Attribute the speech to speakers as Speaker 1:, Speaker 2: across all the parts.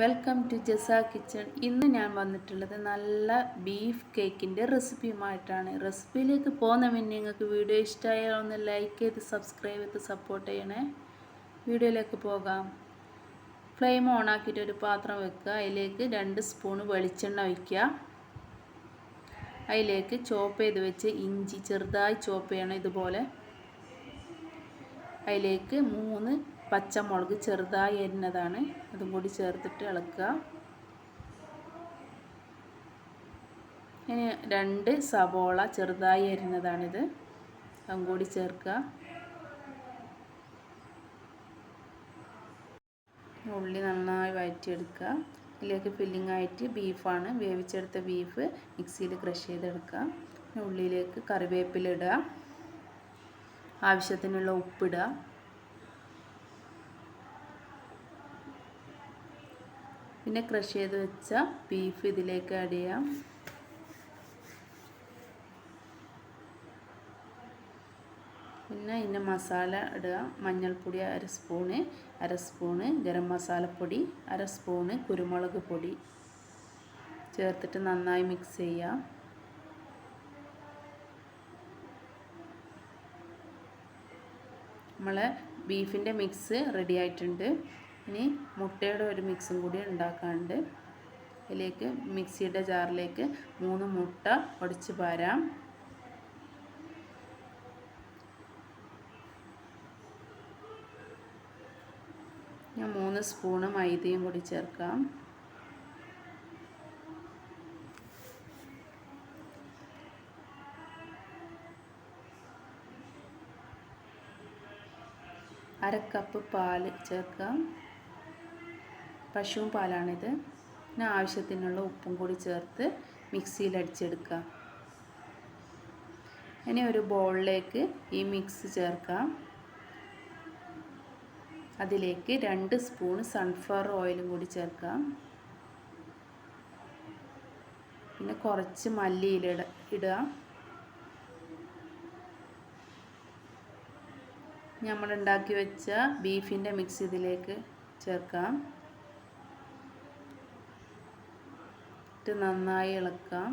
Speaker 1: Welcome to ജസ kitchen ഇന്ന് ഞാൻ വന്നിട്ടുള്ളത് നല്ല ബീഫ് കേക്കിന്റെ റെസിപ്പിയുമായിട്ടാണ് റെസിപ്പിയിലേക്ക് പോകുന്ന മുന്നേ നിങ്ങൾക്ക് വീഡിയോ ഇഷ്ടമായാൽ ഒന്ന് ലൈക്ക് ചെയ്ത് സബ്സ്ക്രൈബ് ചെയ്ത് സപ്പോർട്ട് ചെയ്യണേ. വീഡിയോയിലേക്ക് പോകാം. ഫ്ലെയിം ഓൺ ആക്കിയിട്ട് ഒരു പാത്രം വെക്കുക. അതിലേക്ക് രണ്ട് സ്പൂൺ വെളിച്ചെണ്ണ ഒഴിക്കുക. അതിലേക്ക് ചോപ്പ് ചെയ്ത് വെച്ച് ഇഞ്ചി ചെറുതായി ചോപ്പ് ചെയ്യണം ഇതുപോലെ. അതിലേക്ക് മൂന്ന് പച്ചമുളക് ചെറുതായി അരിഞ്ഞതാണ്. അതും കൂടി ചേർത്തിട്ട് ഇളക്കുക. ഇനി രണ്ട് സവോള ചെറുതായി അരിഞ്ഞതാണിത്. അതും കൂടി ചേർക്കുക. ഉള്ളി നന്നായി വഴറ്റിയെടുക്കുക. ഇതിലേക്ക് ഫില്ലിംഗ് ആയിട്ട് ബീഫാണ് വേവിച്ചെടുത്ത ബീഫ് മിക്സിയിൽ ക്രഷ് ചെയ്തെടുക്കുക. ഉള്ളിയിലേക്ക് കറിവേപ്പില ഇടുക. ആവശ്യത്തിനുള്ള ഉപ്പിടുക പിന്നെ ക്രഷ് ചെയ്ത് വെച്ച ബീഫ് ഇതിലേക്ക് ആഡ് ചെയ്യാം. പിന്നെ ഇതിന്റെ മസാല ഇടുക. മഞ്ഞൾപ്പൊടി അര സ്പൂണ് അര സ്പൂണ് ഗരം മസാലപ്പൊടി അര സ്പൂണ് കുരുമുളക് പൊടി. ചേർത്തിട്ട് നന്നായി മിക്സ് ചെയ്യാം. നമ്മളെ ബീഫിന്റെ മിക്സ് റെഡി ആയിട്ടുണ്ട്. ഇനി മുട്ടയുടെ ഒരു മിക്സും കൂടി ഉണ്ടാക്കാണ്ട് ഇതിലേക്ക് മിക്സിയുടെ ജാറിലേക്ക് മൂന്ന് മുട്ട ഒടിച്ച് പാരാം. ഞാൻ മൂന്ന് സ്പൂണ് മൈദയും കൂടി ചേർക്കാം. അര കപ്പ് പാൽ ചേർക്കാം. പശുവും പാലാണിത്. പിന്നെ ആവശ്യത്തിനുള്ള ഉപ്പും കൂടി ചേർത്ത് മിക്സിയിൽ അടിച്ചെടുക്കാം ഇനി ഒരു ബൗളിലേക്ക് ഈ മിക്സ് ചേർക്കാം. അതിലേക്ക് രണ്ട് സ്പൂൺ സൺഫ്ലവർ ഓയിലും കൂടി ചേർക്കാം. പിന്നെ കുറച്ച് മല്ലിയില ഇടുക. നമ്മൾ ഉണ്ടാക്കി വെച്ച ബീഫിന്റെ മിക്സ് ഇതിലേക്ക് ചേർക്കാം. ഇട്ട് നന്നായി ഇളക്കാം.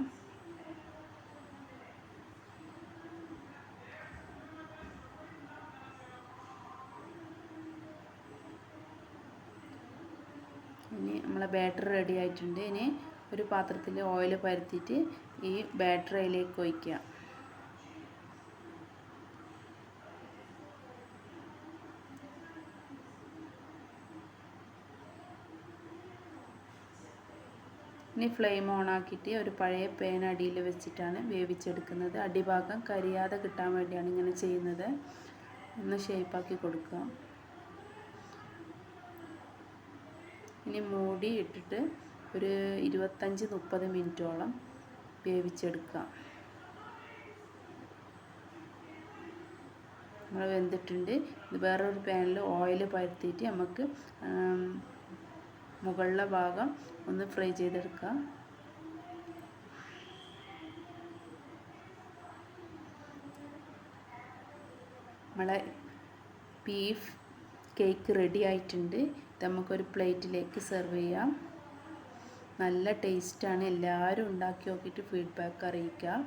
Speaker 1: ഇനി നമ്മളെ ബാറ്റർ റെഡി ആയിട്ടുണ്ട്. ഇനി ഒരു പാത്രത്തിൽ ഓയിൽ പരത്തിയിട്ട് ഈ ബാറ്റർ അതിലേക്ക് ഒഴിക്കുക. ഇനി ഫ്ലെയിം ഓൺ ആക്കിയിട്ട് ഒരു പഴയ പേൻ അടിയിൽ വെച്ചിട്ടാണ് വേവിച്ചെടുക്കുന്നത്. അടിഭാഗം കരിയാതെ കിട്ടാൻ വേണ്ടിയാണ് ഇങ്ങനെ ചെയ്യുന്നത്. ഒന്ന് ഷേപ്പാക്കി കൊടുക്കുക. ഇനി മൂടി ഇട്ടിട്ട് ഒരു ഇരുപത്തഞ്ച് മുപ്പത് മിനിറ്റോളം വേവിച്ചെടുക്കുക. നമ്മൾ വെന്തിട്ടുണ്ട്. ഇത് വേറൊരു പാനിൽ ഓയിൽ പരത്തിയിട്ട് നമുക്ക് മുകളിലെ ഭാഗം ഒന്ന് ഫ്രൈ ചെയ്തെടുക്കുക. നമ്മളെ ബീഫ് കേക്ക് റെഡി ആയിട്ടുണ്ട്. നമുക്കൊരു പ്ലേറ്റിലേക്ക് സെർവ് ചെയ്യാം. നല്ല ടേസ്റ്റാണ്. എല്ലാവരും ഉണ്ടാക്കി നോക്കിയിട്ട് ഫീഡ്ബാക്ക് അറിയിക്കുക.